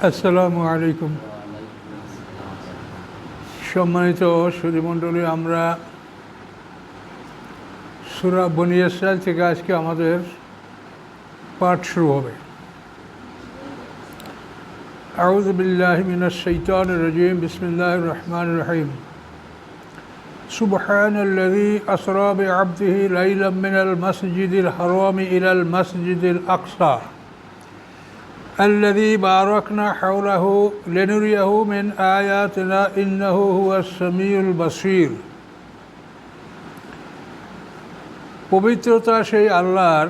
আসসালামু আলাইকুম সম্মানিত সুধীমণ্ডলী আমরা সুরা বনিয়াসাল থেকে আজকে আমাদের পাঠ শুরু হবে আউজ বিল্লাহ মিনাশ শৈতান রজিম বিসমিল্লাহ রহমান রহিম سبحان الذي أسرى بعبده ليلا من المسجد الحرام إلى المسجد الأقصى الذي باركنا حوله لنريه من آياتنا إنه هو السميع البصير পবিত্রতা সেই আল্লাহর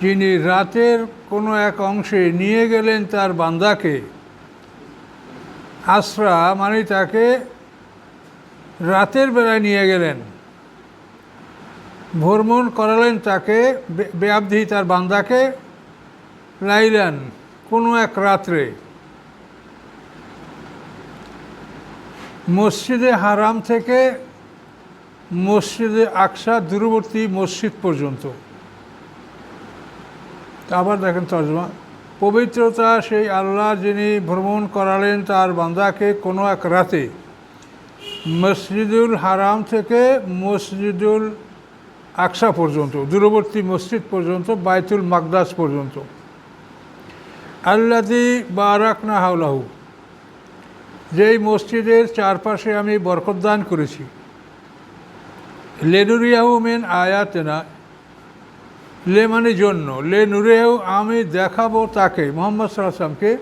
যিনি রাতের কোনো এক অংশে নিয়ে গেলেন তার বান্দাকে আশ্রা মানে তাকে রাতের বেলায় নিয়ে গেলেন ভ্রমণ করালেন তাকে বে- বেআব্দি তার বান্দাকে লাইলান কোনো এক রাত্রে। মসজিদে হারাম থেকে মসজিদে আকসা দূরবর্তী মসজিদ পর্যন্ত। আবার দেখেন তর্জমা, পবিত্রতা সেই আল্লাহ যিনি ভ্রমণ করালেন তার বান্দাকে কোনো এক রাতে। মসজিদুল হারাম থেকে মসজিদুল আকসা পর্যন্ত, দূরবর্তী মসজিদ পর্যন্ত, বাইতুল মাকদাস পর্যন্ত। আল্লাদি বারাকনা হাওলাহু, যেই মসজিদের চারপাশে আমি বরকতদান করেছি। লেনুরিয়াহু মেন আয়াতেনা, লে মানে জন্য। লে নুরিয়াহু আমি দেখাবো তাকে, মোহাম্মদ সাল্লামকে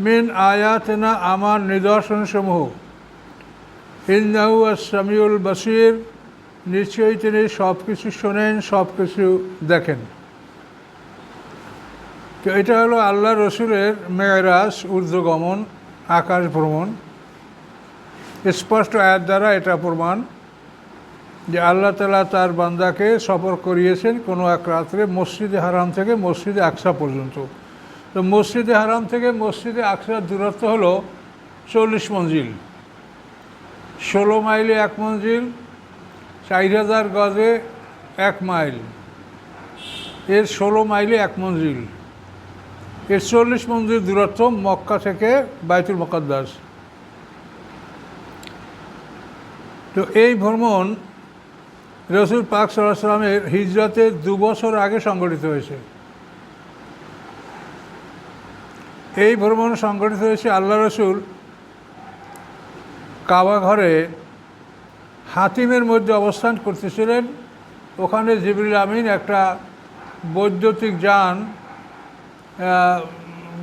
মেন আয়াতেনা আমার নিদর্শনসমূহ। ইন্দাহু সামিউল বসির, নিশ্চয়ই তিনি সব কিছু শোনেন সব কিছু দেখেন। তো এটা হলো আল্লাহ রসুলের মেয়রাজ, ঊর্ধ্বগমন, আকাশ ভ্রমণ। স্পষ্ট আয়াত দ্বারা এটা প্রমাণ যে আল্লাহ তালা তার বান্দাকে সফর করিয়েছেন কোনো এক রাত্রে মসজিদে হারাম থেকে মসজিদে আকসা পর্যন্ত। তো মসজিদে হারাম থেকে মসজিদে আকসার দূরত্ব হলো চল্লিশ মঞ্জিল। ষোলো মাইলে এক মঞ্জিল, চার হাজার গজে এক মাইল। এর ষোলো মাইলে এক মঞ্জিল। এর চল্লিশ মন্দির দূরত্ব মক্কা থেকে বাইতুল মকদ্দাস। তো এই ভ্রমণ রসুল পাক সাল্লামের হিজরতের দু বছর আগে সংগঠিত হয়েছে। এই ভ্রমণ সংগঠিত হয়েছে আল্লাহ রসুল কাবা ঘরে হাতিমের মধ্যে অবস্থান করতেছিলেন। ওখানে জিবরুল আমিন একটা বৈদ্যুতিক যান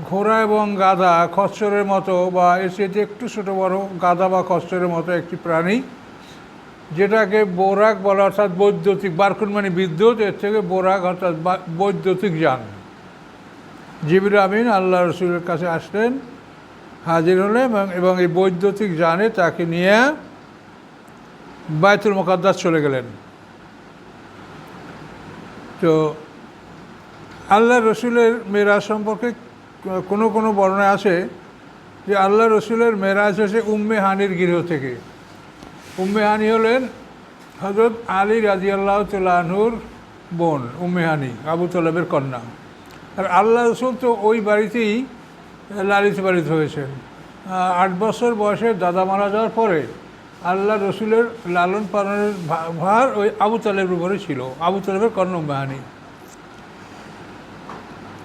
ঘোড়া এবং গাধা খচ্চরের মতো বা এর চেয়ে একটু ছোটো বড় গাধা বা খচ্চরের মতো একটি প্রাণী, যেটাকে বোরাক বলা অর্থাৎ বৈদ্যুতিক, বারকুন মানে বিদ্যুৎ, এর থেকে বোরাক অর্থাৎ বৈদ্যুতিক যান। জিবির আমিন, আল্লাহ রসুলের কাছে আসলেন, হাজির হলেন এবং এই বৈদ্যুতিক যানে তাকে নিয়ে বায়তুল মোকাদ্দাস চলে গেলেন। তো আল্লাহ রসুলের মেরাজ সম্পর্কে কোনো কোনো বর্ণনা আছে যে আল্লাহ রসুলের মেরাজ হয়েছে উম্মে হানির গৃহ থেকে। উম্মে হানি হলেন হজরত আলী রাজি আল্লাহ তালুর বোন, উম্মে হানি, আবু তলেবের কন্যা। আর আল্লাহ রসুল তো ওই বাড়িতেই লালিত পালিত হয়েছেন। আট বছর বয়সে দাদা মারা যাওয়ার পরে আল্লাহ রসুলের লালন পালনের ভার ওই আবু তালেবের উপরে ছিল, আবু তালেবের কর্ণ উম্মে হানি।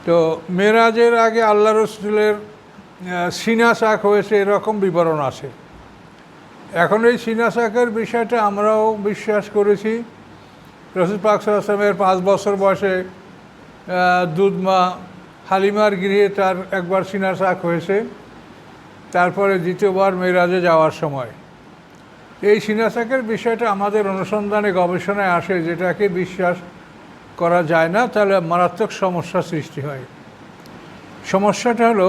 তো মেরাজের আগে আল্লাহ রসুলের আহ, সিনা শাক হয়েছে এরকম বিবরণ আছে। এখন এই সিনা শাকের বিষয়টা আমরাও বিশ্বাস করেছি। রসুল পাক আসলামের পাঁচ বছর বয়সে দুধমা হালিমার গৃহে তার একবার সিনা শাক হয়েছে। তারপরে দ্বিতীয়বার মেরাজে যাওয়ার সময়। এই সিনা শাকের বিষয়টা আমাদের অনুসন্ধানে গবেষণায় আসে যেটাকে বিশ্বাস করা যায় না, তাহলে মারাত্মক সমস্যা সৃষ্টি হয়। সমস্যাটা হলো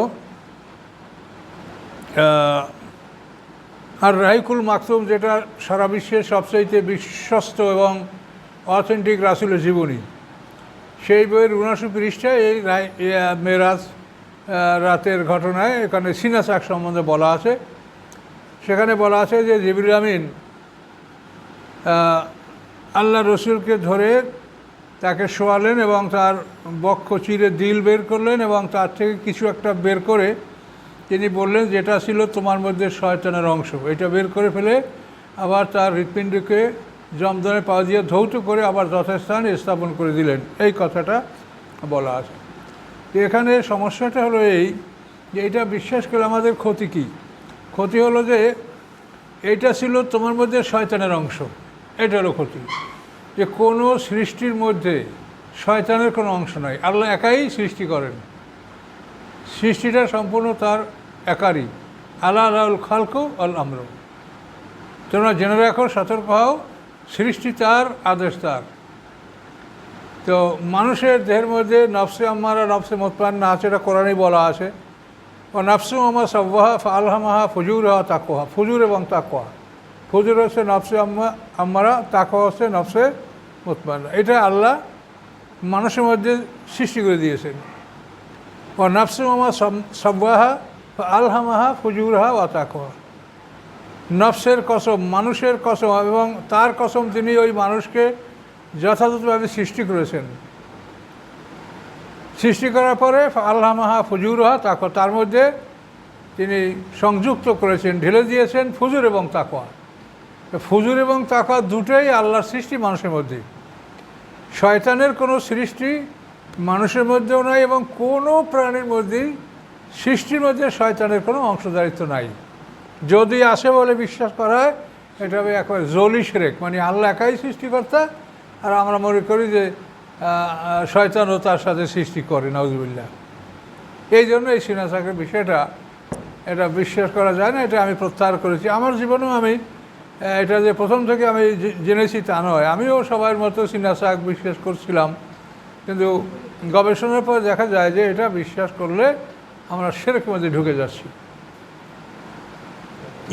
আর রাহিকুল মাকতুম যেটা সারা বিশ্বের সবচাইতে বিশ্বস্ত এবং অথেন্টিক রাসুলের জীবনী, সেই বইয়ের উনাশি পৃষ্ঠায় এই মেরাজ রাতের ঘটনায় এখানে সিনাসাক সম্বন্ধে বলা আছে। সেখানে বলা আছে যে জিবরুল আমিন আল্লাহ রসুলকে ধরে তাকে শোয়ালেন এবং তার বক্ষ চিরে দিল বের করলেন এবং তার থেকে কিছু একটা বের করে তিনি বললেন, যেটা ছিল তোমার মধ্যে শয়তানের অংশ। এটা বের করে ফেলে আবার তার হৃৎপিণ্ডকে জমদনে পা দিয়ে ধৌত করে আবার যথাস্থানে স্থাপন করে দিলেন। এই কথাটা বলা আছে। তো এখানে সমস্যাটা হলো এই যে এটা বিশ্বাস করে আমাদের ক্ষতি কী? ক্ষতি হলো যে এটা ছিল তোমার মধ্যে শয়তানের অংশ। এটা হলো ক্ষতি। যে কোনো সৃষ্টির মধ্যে শয়তানের কোনো অংশ নাই আল্লাহ একাই সৃষ্টি করেন। সৃষ্টিটা সম্পূর্ণ তার একারই। আল্লাহ আল্লাহুল খালক আল আমর। তোমরা জেনে রাখো, সতর্ক হও, সৃষ্টি তার, আদেশ তার। তো মানুষের দেহের মধ্যে নফসে আম্মারা নফসে মোতপান না আছে, এটা কোরআনই বলা আছে। ও নফসু আমার সব্বাহা আলহামাহা ফজুর হওয়া তাকোহা ফজুর এবং তাকোয়া ফুজুর হচ্ছে নফসে আম্মা, আম্মারা তাকোয়া হচ্ছে নফসে মোতপান এটা আল্লাহ মানুষের মধ্যে সৃষ্টি করে দিয়েছেন। ও নফসু আমার সব্বাহা আলহামাহা ফুজুরহা ও তাকোয়া নফসের কসম মানুষের কসম এবং তার কসম তিনি ওই মানুষকে যথাযথভাবে সৃষ্টি করেছেন। সৃষ্টি করার পরে আল্লাহ মাহা ফুজুরহা তাকো তার মধ্যে তিনি সংযুক্ত করেছেন, ঢেলে দিয়েছেন ফুজুর এবং তাকোয়া ফুজুর এবং তাকোয়া দুটোই আল্লাহর সৃষ্টি মানুষের মধ্যে। শয়তানের কোনো সৃষ্টি মানুষের মধ্যেও নাই এবং কোনো প্রাণীর মধ্যেই সৃষ্টির মধ্যে শয়তানের কোনো অংশদারিত্ব নাই। যদি আসে বলে বিশ্বাস করা হয়, এটা হবে একেবারে জলি সেরেক মানে আল্লাহ একাই সৃষ্টিকর্তা। আর আমরা মনে করি যে শয়তানও তার সাথে সৃষ্টি করে, নাউজুবিল্লাহ। এই জন্য এই সিনাসাকের বিষয়টা, এটা বিশ্বাস করা যায় না, এটা আমি প্রত্যাহার করেছি। আমার জীবনেও আমি এটা যে প্রথম থেকে আমি জেনেছি তা নয়। আমিও সবার মতো সিনাসাক বিশ্বাস করছিলাম। কিন্তু গবেষণার পর দেখা যায় যে এটা বিশ্বাস করলে আমরা সেরকম মধ্যে ঢুকে যাচ্ছি।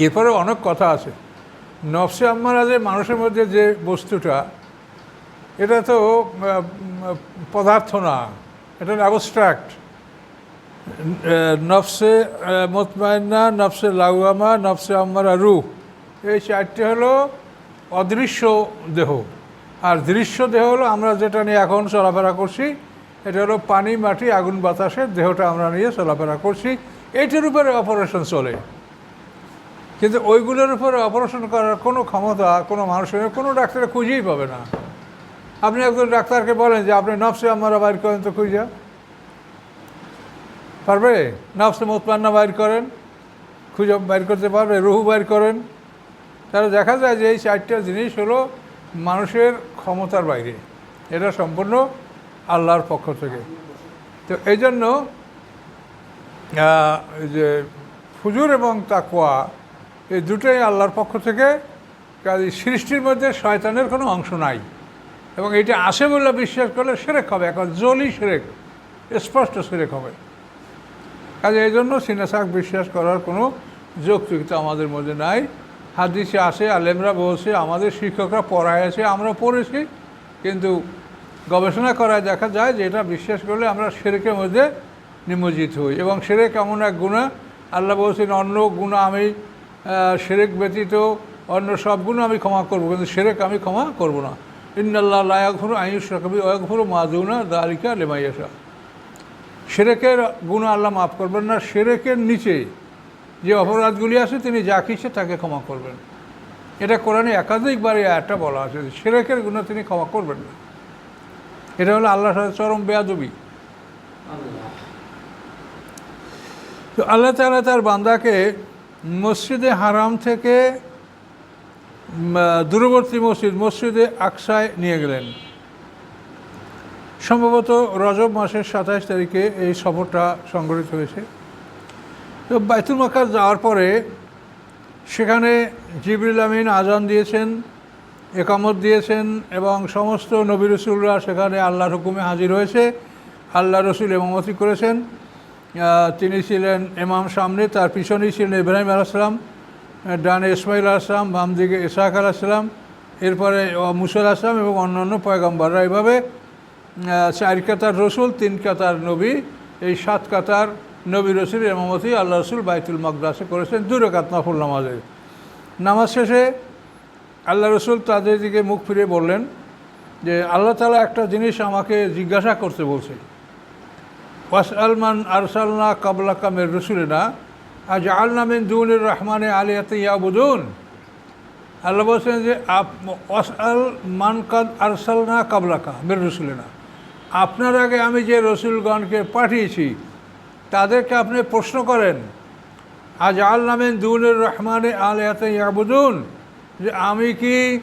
এরপরে অনেক কথা আছে। নফসে আম্মারা যে মানুষের মধ্যে যে বস্তুটা, এটা তো পদার্থ না, এটা অ্যাবস্ট্রাক্ট নফসে মোতমায়না নফসে লাউয়ামা, নফসে আম্মারা রু এই চারটে হলো অদৃশ্য দেহ। আর দৃশ্য দেহ হলো আমরা যেটা নিয়ে এখন চলাফেরা করছি, এটা হলো পানি, মাটি, আগুন বাতাসের দেহটা আমরা নিয়ে চলাফেরা করছি। এইটার উপরে অপারেশন চলে। কিন্তু ওইগুলোর উপরে অপারেশন করার কোনো ক্ষমতা কোনো মানুষের কোনো ডাক্তারে খুঁজেই পাবে না। আপনি একজন ডাক্তারকে বলেন যে, আপনি নফসে আমরা বাইর করেন তো খুঁজা। পারবে? নফসে মোতমান্না বাইর করেন, খুঁজে বাইর করতে পারবে, রুহু বাইর করেন। তাহলে দেখা যায় যে এই চারটা জিনিস হলো মানুষের ক্ষমতার বাইরে। এটা সম্পূর্ণ আল্লাহর পক্ষ থেকে। তো এই জন্য যে ফুজুর এবং তাকুয়া এই দুটোই আল্লাহর পক্ষ থেকে সৃষ্টির মধ্যে শয়তানের কোনো অংশ নাই। এবং এটা আসে বলে বিশ্বাস করলে সেরেক হবে এখন জলি সেরেক, স্পষ্ট সেরেক হবে। কাজে এই জন্য সিনেসাক বিশ্বাস করার কোনো যৌক্তিকতা আমাদের মধ্যে নাই। হাদিসে আসে, আলেমরা বলছে, আমাদের শিক্ষকরা পড়ায় আছে আমরা পড়েছি। কিন্তু গবেষণা করায় দেখা যায় যে এটা বিশ্বাস করলে আমরা সেরেকের মধ্যে নিমজ্জিত হই। এবং সেরেক এমন এক গুণা। আল্লাহ বলছেন, অন্য গুণা আমি সেরেক ব্যতীত অন্য সব গুণ আমি ক্ষমা করব, কিন্তু সেরেক আমি ক্ষমা করব না। ইন্দাল্লাহ লায়াকফুর আয়ুষ রকবি ওয়াকফুর মাদুনা দালিকা লেমাইয়াসা সেরেকের গুণ আল্লাহ মাফ করবেন না, সেরেকের নিচে যে অপরাধগুলি আছে, তিনি যা কিসে তাকে ক্ষমা করবেন। এটা কোরআনে একাধিকবারে একটা বলা আছে সেরেকের গুণ তিনি ক্ষমা করবেন না। এটা হলো আল্লাহ চরম বেয়াদবি। তো আল্লাহ তালা তার বান্দাকে মসজিদে হারাম থেকে দূরবর্তী মসজিদ, মসজিদে আকসায় নিয়ে গেলেন। সম্ভবত রজব মাসের সাতাশ তারিখে এই সফরটা সংগঠিত হয়েছে। তো বাইতুল মাকার যাওয়ার পরে সেখানে জিবরুল আমিন আজান দিয়েছেন, একামত দিয়েছেন এবং সমস্ত নবী রসুলরা সেখানে আল্লাহর হুকুমে হাজির হয়েছে। আল্লাহ রসুল এমামতি করেছেন। তিনি ছিলেন এমাম সামনে, তার পিছনেই ছিলেন ইব্রাহিম আলাইসালাম ডানে ইসমাইল আসলাম বাম দিকে ইসাক আলাহিসাম এরপরে মুসল আসলাম এবং অন্যান্য পয়গম্বররা। এইভাবে চার কাতার রসুল, তিন কাতার নবী, এই সাত কাতার নবী রসুল এমামতি আল্লাহ রসুল বাইতুল মকদাসে করেছেন দুরকাত নফুল নামাজের নামাজ শেষে আল্লাহ রসুল তাদের দিকে মুখ ফিরে বললেন যে, আল্লাহ তালা একটা জিনিস আমাকে জিজ্ঞাসা করতে বলছে। ওয়াস আলমান আরসালনা কাবলা কামের রসুলেনা আজ আলনামিন দুনের রহমানে আলিয়াতে ইয়াবুদুন? আল্লাহ বলছেন যে, আপ ওয়াস আল মান কাদ আরসালনা কাবলাকা মের রসুলেনা। আপনার আগে আমি যে রসুলগণকে পাঠিয়েছি তাদেরকে আপনি প্রশ্ন করেন আজ আল নামেন দুনের রহমানে আলিয়াতে ইয়াবুদুন? যে, আমি কি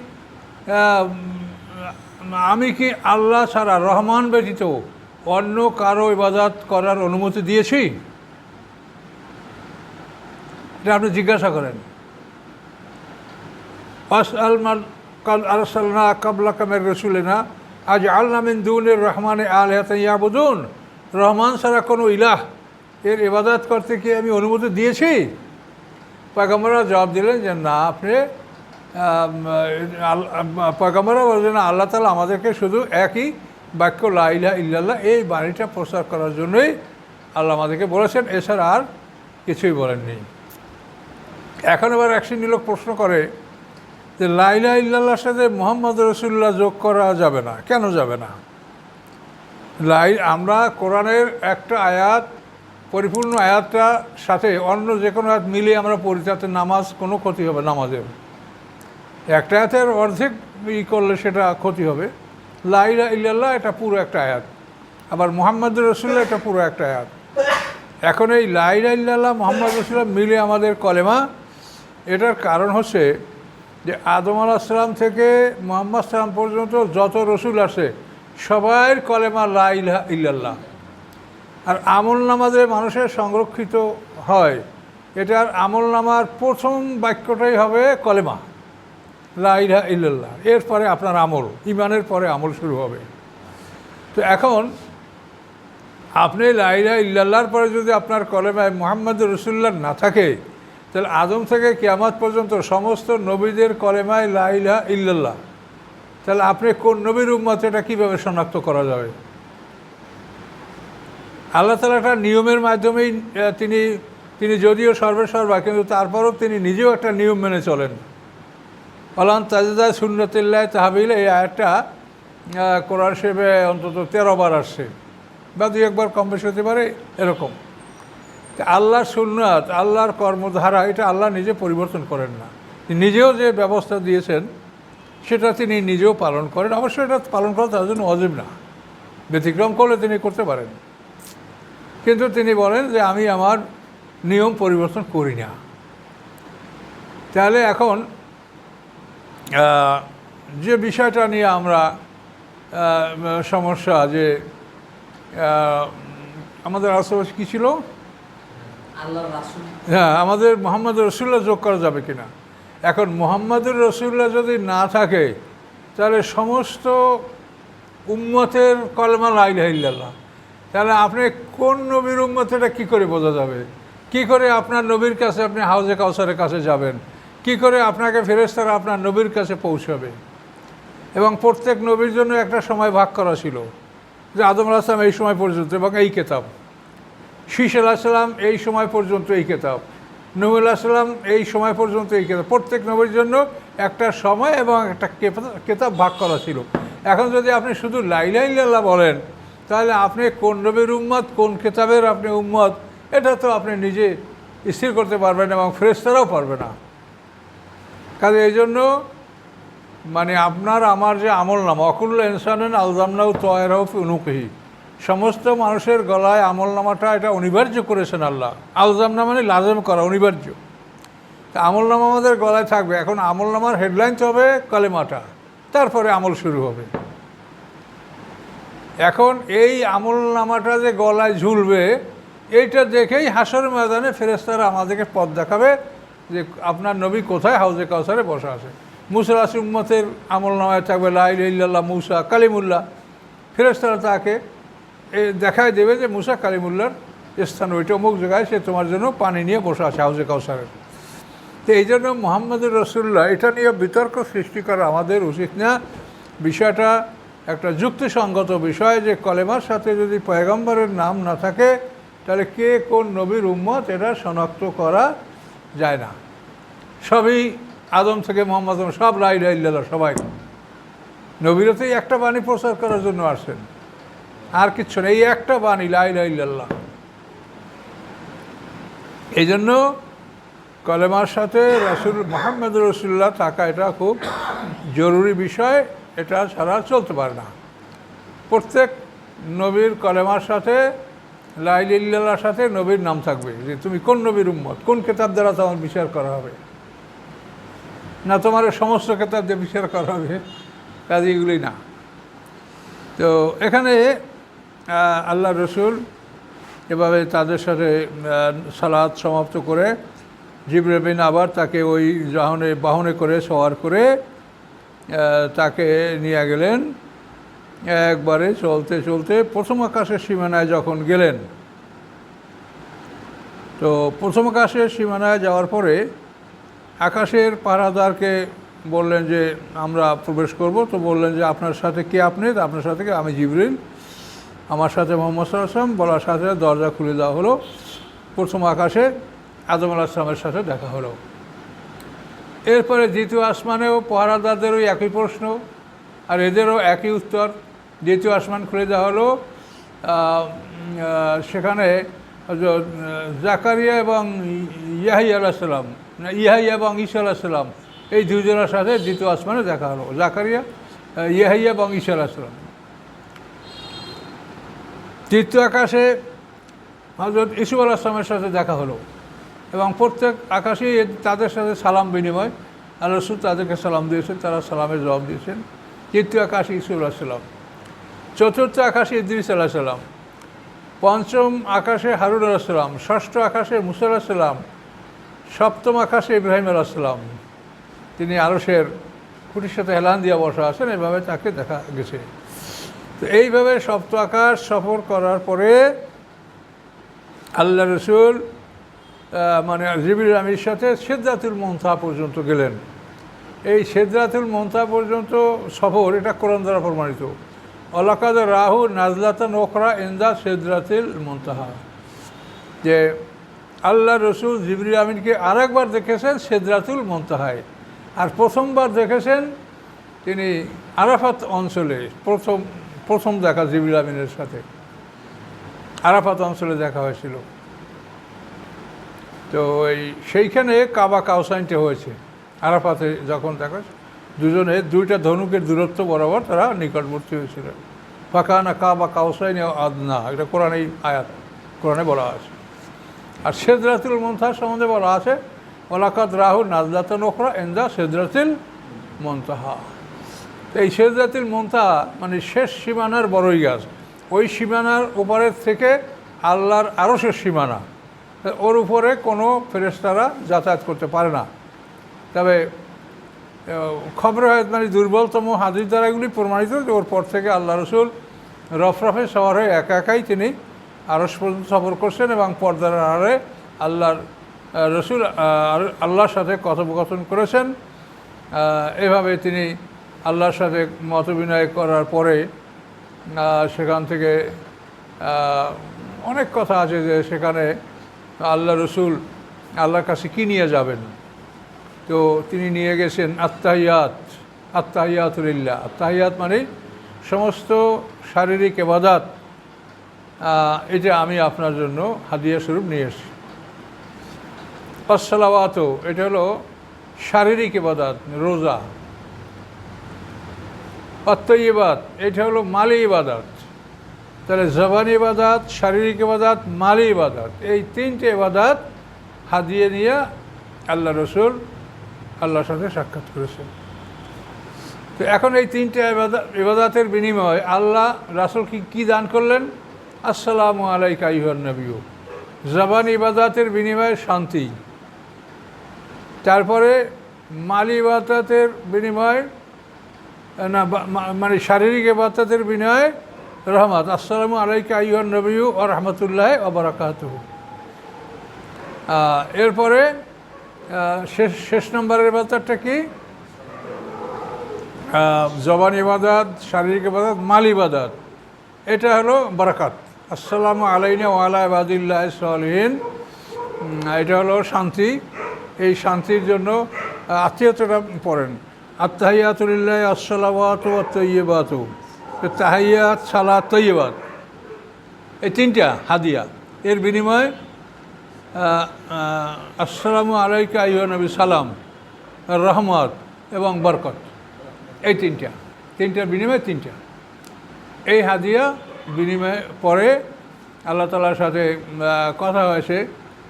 আমি কি আল্লাহ ছাড়া রহমান ব্যতীত অন্য কারও ইবাদত করার অনুমতি দিয়েছি? এটা আপনি জিজ্ঞাসা করেন। আস আলমান রসুলেনা আজ আল নামিন দুনের রহমানে আল হাতে ইয়াবুদুন? রহমান ছাড়া কোনো ইলাহ এর ইবাদত করতে কি আমি অনুমতি দিয়েছি? পয়গম্বররা জবাব দিলেন যে, না, আপনি পয়গম্বররা বললেন আল্লাহ তালা আমাদেরকে শুধু একই বাক্য, লা ইলাহা ইল্লাল্লাহ, এই বাণীটা প্রচার করার জন্যই আল্লাহ আমাদেরকে বলেছেন। এছাড়া আর কিছুই বলেননি। এখন এবার এক শ্রেণি লোক প্রশ্ন করে যে লাইলা ইল্লাল্লাহর সাথে মোহাম্মদ রসুল্লাহ যোগ করা যাবে না? কেন যাবে না? লাই আমরা কোরআনের একটা আয়াত পরিপূর্ণ আয়াতটার সাথে অন্য যে কোনো আয়াত মিলিয়ে আমরা পড়ি, তাতে নামাজ কোনো ক্ষতি হবে নামাজের একটা আয়াতের অর্ধেক ই করলে সেটা ক্ষতি হবে। লাইলা ইল্লাল্লাহ, এটা পুরো একটা আয়াত। আবার মোহাম্মদ রসুল্লাহ এটা পুরো একটা আয়াত। এখন এই লাইলা ইল্লাল্লাহ, মোহাম্মদ রসুল্লাহ মিলে আমাদের কলেমা, এটার কারণ হচ্ছে যে আদম আলাহিসাম থেকে মোহাম্মদ সালাম পর্যন্ত যত রসুল আসে, সবাইয়ের কলেমা লাইলা ইল্লাল্লাহ। আর আমল নামাজে মানুষের সংরক্ষিত হয়। এটার আমল নামার প্রথম বাক্যটাই হবে কলেমা। লা ইলাহা ইল্লাল্লাহ। এরপরে আপনার আমল। ইমানের পরে আমল শুরু হবে। তো এখন আপনি লাইলা ইল্লাল্লাহর পরে যদি আপনার কলেমায় মোহাম্মদ রসুল্লাহ না থাকে, তাহলে আদম থেকে কেয়ামাত পর্যন্ত সমস্ত নবীদের কলেমায় লাইলা ইল্লাল্লাহ। তাহলে আপনি কোন নবীর উম্মত এটা কীভাবে শনাক্ত করা যাবে? আল্লাহ তালা একটা নিয়মের মাধ্যমেই তিনি তিনি যদিও সর্বেসর্বা কিন্তু তারপরও তিনি নিজেও একটা নিয়ম মেনে চলেন। আলান তাজেদা সুন্নতিল্লাহ তাহাবিল এই আয়াতটা আহ, কোরআন শেবে অন্তত তেরো বার আসছে। বা দুই একবার কম বেশি হতে পারে এরকম। আল্লাহর সুন্নাত আল্লাহর কর্মধারা এটা আল্লাহ নিজে পরিবর্তন করেন না। নিজেও যে ব্যবস্থা দিয়েছেন সেটা তিনি নিজেও পালন করেন। অবশ্যই এটা পালন করা তার জন্য অজীব না। ব্যতিক্রম করলে তিনি করতে পারেন। কিন্তু তিনি বলেন যে আমি আমার নিয়ম পরিবর্তন করি না। তাহলে এখন যে বিষয়টা নিয়ে আমরা সমস্যা যে আমাদের আশেপাশে কী ছিল? হ্যাঁ আমাদের মোহাম্মদ রসুল্লাহ যোগ করা যাবে কিনা? এখন মোহাম্মদুর রসুল্লাহ যদি না থাকে তাহলে সমস্ত উম্মতের কলমা লাইল্লাহ তাহলে আপনি কোন নবীর উম্মত এটা কী করে বোঝা যাবে? কি করে আপনার নবীর কাছে আপনি হাউজে কাউসারের কাছে যাবেন? কি করে আপনাকে ফেরেস্তারা আপনার নবীর কাছে পৌঁছাবে? এবং প্রত্যেক নবীর জন্য একটা সময় ভাগ করা ছিল যে আদম আলাহিসাম এই সময় পর্যন্ত এবং এই কেতাব। শীষ আলাহিসাল্লাম এই সময় পর্যন্ত এই কেতাব। নবী আলাহিসাল্লাম এই সময় পর্যন্ত এই কেতাব। প্রত্যেক নবীর জন্য একটা সময় এবং একটা কেতাব ভাগ করা ছিল। এখন যদি আপনি শুধু লাইলাইল্লাহ বলেন তাহলে আপনি কোন নবীর উম্মত, কোন কেতাবের আপনি উম্মত? এটা তো আপনি নিজে স্থির করতে পারবেন এবং ফেরেস্তারাও পারবে না। কাজে এই জন্য মানে আপনার, আমার যে আমল নাম, অকুল্লা ইনসানেন আলজামনাউ তয়রাউ অনুকহি সমস্ত মানুষের গলায় আমল নামাটা এটা অনিবার্য করেছেন আল্লাহ। আলজামনা মানে লাজম করা, অনিবার্য। আমল নামা আমাদের গলায় থাকবে। এখন আমল নামার হেডলাইন হবে কলেমাটা। তারপরে আমল শুরু হবে। এখন এই আমল নামাটা যে গলায় ঝুলবে, এইটা দেখেই হাসর ময়দানে ফেরেস্তারা আমাদেরকে পথ দেখাবে যে আপনার নবী কোথায় হাউজে কাউসারে বসা আছে। মুসা উম্মতের আমল নামায় থাকবে লাইল্লাহ মুসা কালিমুল্লাহ। ফেরেস্তারা তাকে দেখায় দেবে যে মুসা কালিমুল্লার স্থান ওইটা অমুক জায়গায়, সে তোমার জন্য পানি নিয়ে বসে আছে হাউজে কাউসারের তো এই জন্য মোহাম্মদুর রসুল্লাহ এটা নিয়ে বিতর্ক সৃষ্টি করা আমাদের উচিত না। বিষয়টা একটা যুক্তিসঙ্গত বিষয় যে কলেমার সাথে যদি পয়গম্বরের নাম না থাকে, তাহলে কে কোন নবীর উম্মত এটা শনাক্ত করা যায় না। সবই আদম থেকে মোহাম্মদ সব লাই লাইল্লাহ সবাই। নবীরতেই একটা বাণী প্রচার করার জন্য আসেন আর কিচ্ছু না, এই একটা বাণী লাই লাইল্লাহ এই জন্য কলেমার সাথে রসুল, মোহাম্মদ রসুল্লাহ থাকা এটা খুব জরুরি বিষয়। এটা সারা চলতে পারে না। প্রত্যেক নবীর কলেমার সাথে লাইলিল্লার সাথে নবীর নাম থাকবে। যে তুমি কোন নবীর উম্মত? কোন কেতাব দ্বারা তোমার বিচার করা হবে? না তোমার সমস্ত কেতাব দিয়ে বিচার করা হবে? কাজে এগুলি না। তো এখানে আল্লাহ রসুল এভাবে তাদের সাথে সালাদ সমাপ্ত করে জিব্রেবিন আবার তাকে ওই বাহনে বাহনে করে সওয়ার করে তাকে নিয়ে গেলেন। একবারে চলতে চলতে প্রথম আকাশের সীমানায় যখন গেলেন, তো প্রথম আকাশের সীমানায় যাওয়ার পরে আকাশের পাহারাদারকে বললেন যে, আমরা প্রবেশ করব। তো বললেন যে, আপনার সাথে কে আপনি? আপনার সাথে আমি জিবরিল। আমার সাথে মোহাম্মদ সাল্লাম বলার সাথে দরজা খুলে দেওয়া হলো। প্রথম আকাশে আদম আলাহিসামের সাথে দেখা হলো। এরপরে দ্বিতীয় আসমানেও পাহারাদারদেরও একই প্রশ্ন আর এদেরও একই উত্তর। দ্বিতীয় আসমান খুলে দেওয়া হলো সেখানে জাকারিয়া এবং ইয়াহি আলাহিসাল্লাম ইয়াহিয়া এবং ঈসা আলাহিসাল্লাম এই দুজনের সাথে দ্বিতীয় আসমানে দেখা হলো জাকারিয়া আহ, ইয়াহিয়া এবং ঈসা আলাহিসাল্লাম তৃতীয় আকাশে হজরত ইসুফ আলাহিসামের সাথে দেখা হলো। এবং প্রত্যেক আকাশেই এ- তাদের সাথে সালাম বিনিময়। আল্লাহ রসুল তাদেরকে সালাম দিয়েছেন, তারা সালামের জবাব দিয়েছেন। তৃতীয় আকাশে ইসুফ আলাহিসাল্লাম চতুর্থ আকাশে ইদ্রিস আলাহিসাল্লাম পঞ্চম আকাশে হারুন আলাহিসাল্লাম ষষ্ঠ আকাশে মুসা আলাহিসাল্লাম সপ্তম আকাশে ইব্রাহিম আলাহিসাল্লাম তিনি আরসের খুঁটির সাথে হেলান দিয়ে বসা আছেন, এভাবে তাকে দেখা গেছে। তো এইভাবে সপ্ত আকাশ সফর করার পরে আল্লাহ রসুল মানে জিবির আমির সাথে সেদ্রাতুল মন্থা পর্যন্ত গেলেন। এই সেদ্রাতুল মন্থা পর্যন্ত সফর, এটা কোরআন দ্বারা প্রমাণিত। অলাকাদ রাহু নাজলাতা নোকরা ইন্দা সেদ্রাতুল মন্তাহা। যে আল্লাহ রসুল জিবরিল আমিনকে আরেকবার দেখেছেন সেদ্রাতুল মন্তাহায়। আর প্রথমবার দেখেছেন তিনি আরাফাত অঞ্চলে, প্রথম প্রথম দেখা জিবরিল আমিনের সাথে। আরাফাত অঞ্চলে দেখা হয়েছিল। তো এই সেইখানে কাবা কাউসাইনটা হয়েছে। আরাফাতে যখন দেখা দুজনে দুইটা ধনুকের দূরত্ব বরাবর তারা নিকটবর্তী হয়েছিল। ফাঁকানা কাবা কাউসাইন আদনা, এটা কোরআনেই আয়াত, কোরআনে বলা আছে। আর সেদরাতুল মন্থার সম্বন্ধে বলা আছে ওলাকাত রাহু নাজদাত নোখরা এন্দা সেদরাতুল মন্তাহা। এই সেদরাতুল মন্তাহা মানে শেষ সীমানার বড়ই গাছ। ওই সীমানার উপরের থেকে আল্লাহর আরও শেষ সীমানা। ওর উপরে কোনো ফেরেস্তারা যাতায়াত করতে পারে না। তবে খবর মানে দুর্বলতম হাদিস দ্বারা এগুলি প্রমাণিত যে ওর পর থেকে আল্লাহ রসুল রফরফে সবার হয়ে একা একাই তিনি আরস পর্যন্ত সফর করছেন এবং পর্দার আড়ে আল্লাহর রসুল আল্লাহর সাথে কথোপকথন করেছেন। এভাবে তিনি আল্লাহর সাথে মত বিনয় করার পরে সেখান থেকে অনেক কথা আছে যে সেখানে আল্লাহ রসুল আল্লাহর কাছে কী নিয়ে যাবেন? তো তিনি নিয়ে গেছেন আত্মাহিয়াত আত্মাহিয়াতুলিল্লাহ আত্মাহিয়াত মানে সমস্ত শারীরিক এবাদাত এটা আমি আপনার জন্য হাদিয়া স্বরূপ নিয়ে এসেছি। আসসালাওয়াত এটা হলো শারীরিক এবাদাত, রোজা। অত্যইবাদ এটা হলো মালি ইবাদাত তাহলে জবান ইবাদাত, শারীরিক ইবাদাত, মালি ইবাদাত, এই তিনটে ইবাদাত হাদিয়ে নিয়ে আল্লাহ রসুল আল্লাহর সাথে সাক্ষাৎ করেছেন। তো এখন এই তিনটে ইবাদা- ইবাদাতের বিনিময়ে আল্লাহ রাসুল কি কী দান করলেন? আসসালামু আলাইকা ইহান নবীও জবান ইবাদাতের বিনিময়ে শান্তি। তারপরে মালি ইবাদাতের বিনিময়ে, না মানে শারীরিক ইবাদতের বিনিময়ে রহমত। আসসালামু আলাইকা আইহান নবীউ ও রহমতুল্লাহ অবরাকাত এরপরে শেষ শেষ নম্বরের ইবাদতটা কি? জবান ইবাদত, শারীরিক ইবাদত, মাল ইবাদত। এটা হলো বারাকাত। আসসালামু আলাইনা ওয়ালা ইবাদিল্লাহ সালহীন। এটা হলো শান্তি। এই শান্তির জন্য আত্মীয়তাটা পড়েন। আত্মাহিয়াতুলিল্লাহ আসসালামাত তৈবাত তাহাইয়াত সালা তৈবাত এই তিনটা হাদিয়া। এর বিনিময়ে আসসালামু আলাইকা নবী, সালাম, রহমত এবং বরকত। এই তিনটা। তিনটার বিনিময়ে তিনটা। এই হাদিয়া বিনিময়ে পরে আল্লাহ তালার সাথে কথা হয়েছে।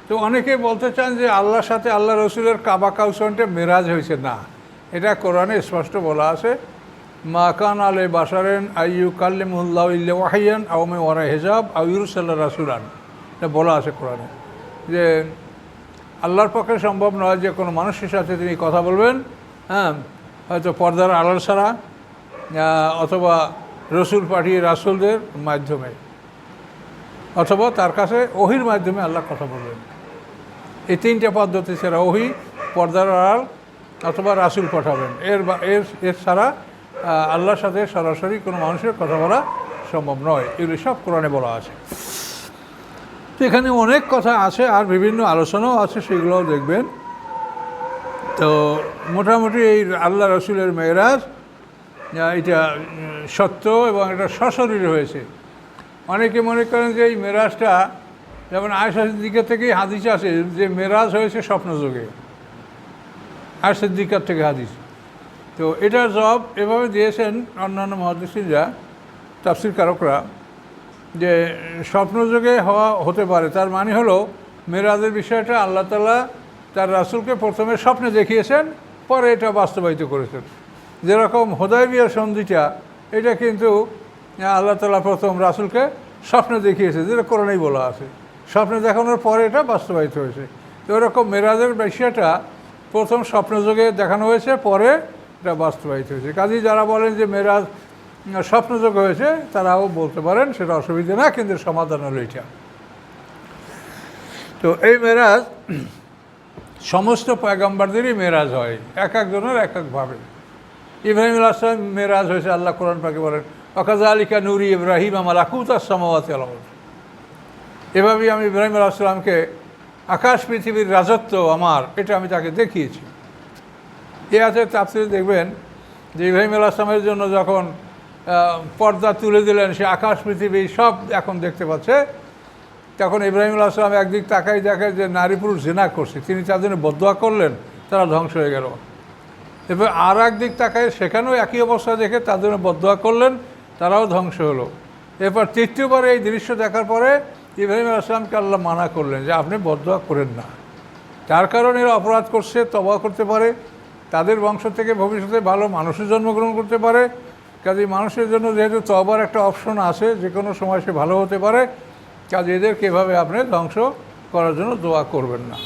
তো অনেকে বলতে চান যে আল্লাহর সাথে আল্লাহ রসুলের কাবা কাউসনটা মেরাজ হয়েছে না। এটা কোরআনে স্পষ্ট বলা আছে। মা কান আলে বাসারেন আইয়ু কাল্লিমুল্লাহ ইল্লা ওয়াহিয়ান আওমে ওয়ারা হেজাব আউরুস আল্লাহ রাসুলান। এটা বলা আছে কোরআনে। যে আল্লাহর পক্ষে সম্ভব নয় যে কোনো মানুষের সাথে তিনি কথা বলবেন হ্যাঁ হয়তো পর্দার আড়াল ছাড়া অথবা রসুল পাঠিয়ে রাসুলদের মাধ্যমে, অথবা তার কাছে ওহির মাধ্যমে আল্লাহ কথা বলবেন। এই তিনটে পদ্ধতি ছাড়া ওহি, পর্দার আড়াল অথবা রাসুল পাঠাবেন। এর এর এর ছাড়া আল্লাহর সাথে সরাসরি কোনো মানুষের কথা বলা সম্ভব নয়। এগুলি সব কোরআনে বলা আছে। তো এখানে অনেক কথা আছে আর বিভিন্ন আলোচনাও আছে, সেগুলোও দেখবেন। তো মোটামুটি এই আল্লাহ রসুলের মেয়েরাজ এটা সত্য এবং এটা সশরীর হয়েছে। অনেকে মনে করেন যে এই মেরাজটা যেমন আয়সার দিকে থেকেই হাদিস আছে যে মেরাজ হয়েছে স্বপ্নযোগে। আয়সার দিকার থেকে হাদিস। তো এটার জবাব এভাবে দিয়েছেন অন্যান্য মহাদিসিনরা তাফসির কারকরা, যে স্বপ্নযোগে হওয়া হতে পারে। তার মানে হলো, মেরাজের বিষয়টা আল্লাহ তালা তার রাসুলকে প্রথমে স্বপ্নে দেখিয়েছেন, পরে এটা বাস্তবায়িত করেছেন। যেরকম হোদাইবিয়া সন্ধিটা, এটা কিন্তু আল্লাহ তালা প্রথম রাসুলকে স্বপ্নে দেখিয়েছে, যেটা কোরআনেই বলা আছে। স্বপ্নে দেখানোর পরে এটা বাস্তবায়িত হয়েছে। তো এরকম মেরাজের বিষয়টা প্রথম স্বপ্নযোগে দেখানো হয়েছে, পরে এটা বাস্তবায়িত হয়েছে। কাজেই যারা বলেন যে মেরাজ স্বপ্নযোগ হয়েছে, তারাও বলতে পারেন সেটা অসুবিধে না, কিন্তু সমাধান হলো এটা। তো এই মেরাজ সমস্ত পয়গম্বরদেরই মেরাজ হয়, এক একজনের এক একভাবে ইব্রাহিম আসলাম মেরাজ হয়েছে, আল্লাহ কোরআন পাকে বলেন অকাজা আলিকা নুরি ইব্রাহিম আমার আকুতার সামাওয়াতি এভাবেই আমি ইব্রাহিম আলাহিসামকে আকাশ পৃথিবীর রাজত্ব আমার, এটা আমি তাকে দেখিয়েছি। আছে তাপসিরে দেখবেন যে ইব্রাহিম আলাহিসামের জন্য যখন পর্দা তুলে দিলেন, সে আকাশ, পৃথিবী সব এখন দেখতে পাচ্ছে, তখন ইব্রাহিম আলাহিসাম একদিক তাকাই দেখে যে নারী পুরুষ জেনা করছে। তিনি তার জন্য বদোয়া করলেন, তারা ধ্বংস হয়ে গেল। এবার আর একদিক তাকায় সেখানেও একই অবস্থা দেখে তাদের জন্য বদোয়া করলেন, তারাও ধ্বংস হলো। এরপর তৃতীয়বার এই দৃশ্য দেখার পরে ইব্রাহিম আসলামকে আল্লাহ মানা করলেন যে আপনি বদোয়া করেন না। তার কারণে এরা অপরাধ করছে তবা করতে পারে তাদের বংশ থেকে ভবিষ্যতে ভালো মানুষের জন্মগ্রহণ করতে পারে। কাজে মানুষের জন্য যেহেতু তবার একটা অপশন আছে, যে কোনো সময় সে ভালো হতে পারে। কাজে এদেরকে এভাবে আপনি ধ্বংস করার জন্য দোয়া করবেন না।